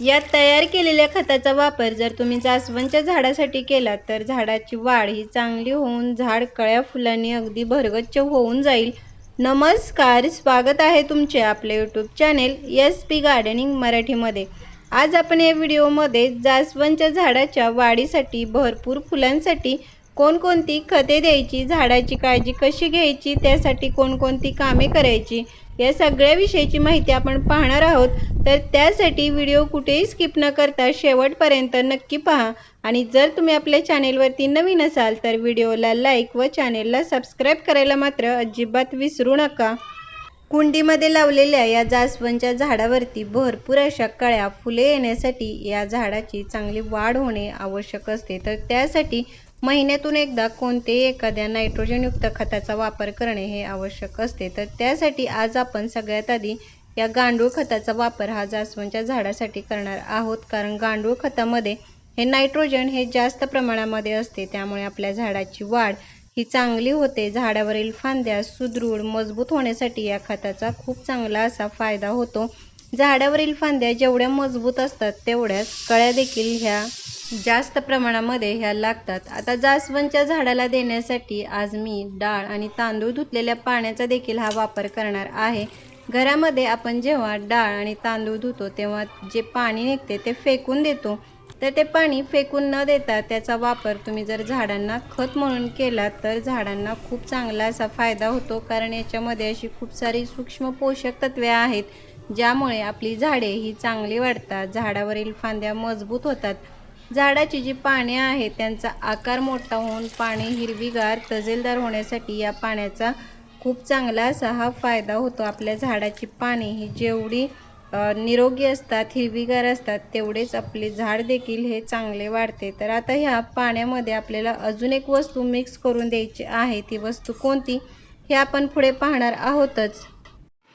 यात तयार केलेल्या खताचा वापर जर तुम्ही जास्वंदच्या झाडासाठी केला तर झाडाची वाढ ही चांगली होऊन झाड कळ्या फुलांनी अगदी भरगच्च होऊन जाईल. नमस्कार स्वागत आहे तुमचे आपले YouTube channel S P gardening मराठीमध्ये. आज आपण या व्हिडिओमध्ये जास्वंदच्या झाडाच्या वाढीसाठी भरपूर फुलांसाठी कोणकोणती खते द्यायची झाडाची काळजी कशी घ्यायची त्यासाठी कोणकोणती कामे करायची या सगळ्या विषयीची माहिती आपण पाहणार आहोत. तर त्यासाठी व्हिडिओ कुठेही स्किप न करता शेवटपर्यंत नक्की पहा. आणि जर तुम्ही आपल्या चॅनेलवरती नवीन असाल तर व्हिडिओला लाईक व चॅनेलला सबस्क्राईब करायला मात्र अजिबात विसरू नका. कुंडीमध्ये लावलेल्या या जास्वंदच्या झाडावरती भरपूर अशा कळ्या फुले येण्यासाठी या झाडाची चांगली वाढ होणे आवश्यक असते. तर त्यासाठी महिन्यातून एकदा कोणतेही एखाद्या नायट्रोजनयुक्त खताचा वापर करणे हे आवश्यक असते. तर त्यासाठी आज आपण सगळ्यात आधी या गांडूळ खताचा वापर हा जास्वंदच्या झाडासाठी करणार आहोत. कारण गांडूळ खतामध्ये हे नायट्रोजन हे जास्त प्रमाणामध्ये असते. त्यामुळे आपल्या झाडाची वाढ ही चांगली होते. झाडावरील फांद्या सुदृढ मजबूत होण्यासाठी या खताचा खूप चांगला असा फायदा होतो. झाडावरील फांद्या जेवढ्या मजबूत असतात तेवढ्याच कळ्या देखील ह्या जास्त प्रमाणामध्ये ह्या लागतात. आता जास्वंदच्या झाडाला देण्यासाठी आज मी डाळ आणि तांदूळ धुतलेल्या पाण्याचा देखील हा वापर करणार आहे. घरामध्ये आपण जेव्हा डाळ आणि तांदूळ धुतो तेव्हा जे पाणी निघते ते फेकून देतो. तर ते पाणी फेकून न देता त्याचा वापर तुम्ही जर झाडांना खत म्हणून केला तर झाडांना खूप चांगला असा फायदा होतो. कारण याच्यामध्ये अशी खूप सारी सूक्ष्म पोषक तत्वे आहेत ज्यामुळे आपली झाडे ही चांगली वाढतात. झाडावरील फांद्या मजबूत होतात. झाडाची जी पाने आहेत त्यांचा आकार मोठा होऊन पाने हिरवीगार तजेलदार होण्यासाठी या पाण्याचा खूप चांगला असा हा फायदा होतो. आपल्या झाडाची पाने ही जेवढी निरोगी असतात हिरवीगार असतात तेवढेच आपले झाड देखील हे चांगले वाढते. तर आता ह्या पाण्यामध्ये आपल्याला अजून एक वस्तू मिक्स करून द्यायची आहे. ती वस्तू कोणती? हे आपण पुढे पाहणार आहोतच.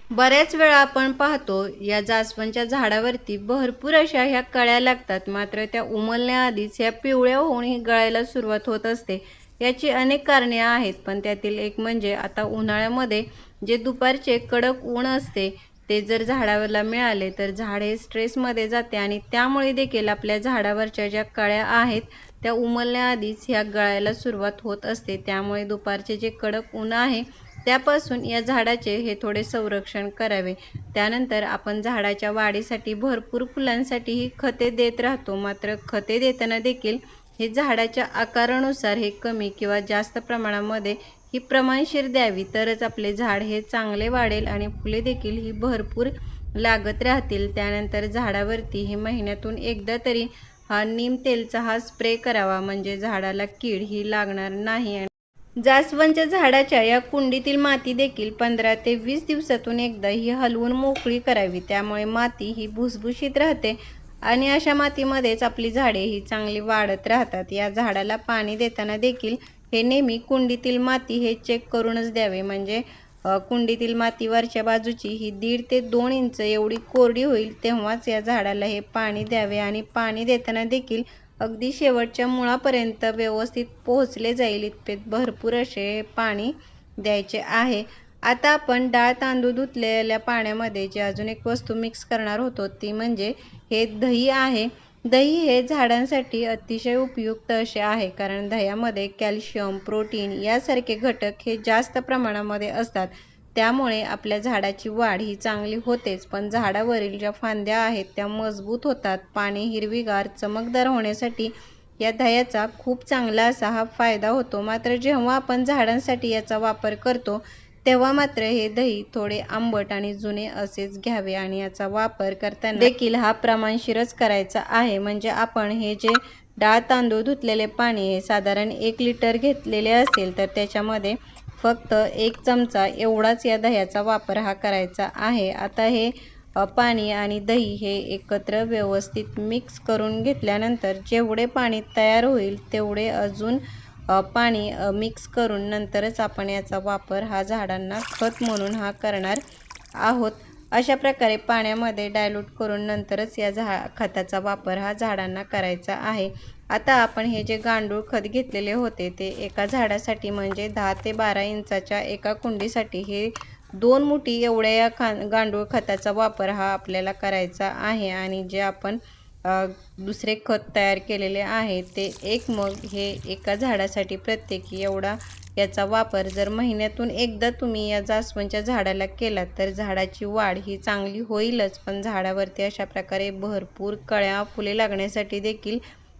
बऱ्याच वेळा आपण पाहतो या जास्वंदच्या झाडावरती भरपूर अशा ह्या कळ्या लागतात. मात्र त्या उमलण्याआधीच ह्या पिवळ्या होऊन ही गळायला सुरुवात होत असते. याची अनेक कारणे आहेत पण त्यातील एक म्हणजे आता उन्हाळ्यामध्ये जे दुपारचे कडक ऊन असते ते जर झाडावरला मिळाले तर झाड हे स्ट्रेसमध्ये जाते आणि त्यामुळे देखील आपल्या झाडावरच्या ज्या कळ्या आहेत त्या उमलण्याआधीच ह्या गळायला सुरुवात होत असते. त्यामुळे दुपारचे जे कडक ऊन आहे त्यापासून या झाडाचे हे थोडे संरक्षण करावे. त्यानंतर आपण झाडाच्या वाढीसाठी भरपूर फुलांसाठी ही खते देत राहतो. मात्र खते देताना देखील हे झाडाच्या आकारानुसार हे कमी किंवा जास्त प्रमाणामध्ये ही प्रमाणशीर द्यावी. तरच आपले झाड हे चांगले वाढेल आणि फुले देखील ही भरपूर लागत राहतील. त्यानंतर झाडावरती हे महिन्यातून एकदा तरी हा नीम तेलचा हा स्प्रे करावा. म्हणजे झाडाला कीड ही लागणार नाही जास्वंदच्या झाडाच्या या कुंडीतील माती देखील पंधरा ते वीस दिवसातून एकदा ही हलवून मोकळी करावी. त्यामुळे माती ही भुसभुशीत राहते आणि अशा मातीमध्येच आपली झाडे ही चांगली वाढत राहतात. या झाडाला पाणी देताना देखील हे नेहमी कुंडीतील माती हे चेक करूनच द्यावे. म्हणजे कुंडीतील माती वरच्या बाजूची ही दीड ते दोन इंच एवढी कोरडी होईल तेव्हाच या झाडाला हे पाणी द्यावे आणि पाणी देताना देखील अगदी शेवटच्या मुळापर्यंत व्यवस्थित पोहोचले जाईल इतपे भरपूर असे पाणी द्यायचे आहे. आता आपण डाळ तांदूळ धुतलेल्या पाण्यामध्ये जे अजून एक वस्तू मिक्स करणार होतो ती म्हणजे हे दही आहे. दही हे झाडांसाठी अतिशय उपयुक्त असे आहे कारण दह्यामध्ये कॅल्शियम प्रोटीन यासारखे घटक हे जास्त प्रमाणामध्ये असतात. त्यामुळे आपल्या झाडाची वाढ ही चांगली होतेच पण झाडावरील ज्या फांद्या आहेत त्या मजबूत होतात. पाणी हिरवीगार चमकदार होण्यासाठी या दह्याचा खूप चांगला असा हा फायदा होतो. मात्र जेव्हा आपण झाडांसाठी याचा वापर करतो तेव्हा मात्र हे दही थोडे आंबट आणि जुने असेच घ्यावे आणि याचा वापर करताना देखील हा प्रमाणशीरच करायचा आहे. म्हणजे आपण हे जे डाळ तांदूळ धुतलेले पाणी हे साधारण एक लिटर घेतलेले असेल तर त्याच्यामध्ये फक्त एक चमचा एवढाच या दह्याचा वापर हा करायचा आहे. आता हे पाणी आणि दही हे एकत्र व्यवस्थित मिक्स करून घेतल्यानंतर जेवढे पाणी तयार होईल तेवढे अजून पाणी मिक्स करून नंतरच आपण याचा वापर हा झाडांना खत म्हणून हा करणार आहोत. अशा प्रकारे पाण्यामध्ये डायल्यूट करून नंतरच या झा खताचा वापर हा झाडांना करायचा आहे. आता आपण हे जे गांडूळ खत घेतलेले होते ते एका झाडासाठी म्हणजे दहा ते बारा इंचाच्या एका कुंडीसाठी हे दोन मुठी एवढ्या या खा गांडूळ खताचा वापर हा आपल्याला करायचा आहे आणि जे आपण दुसरे खत तयार केलेले आहे ते एक मग हे एका झाडासाठी प्रत्येकी एवढा याचा वापर जर महिन्यातून एकदा तुम्ही या जास्वंदच्या झाडाला केला तर झाडाची वाढ ही चांगली होईलच. पण झाडावरती अशा प्रकारे भरपूर कळ्या फुले लागण्यासाठी देखील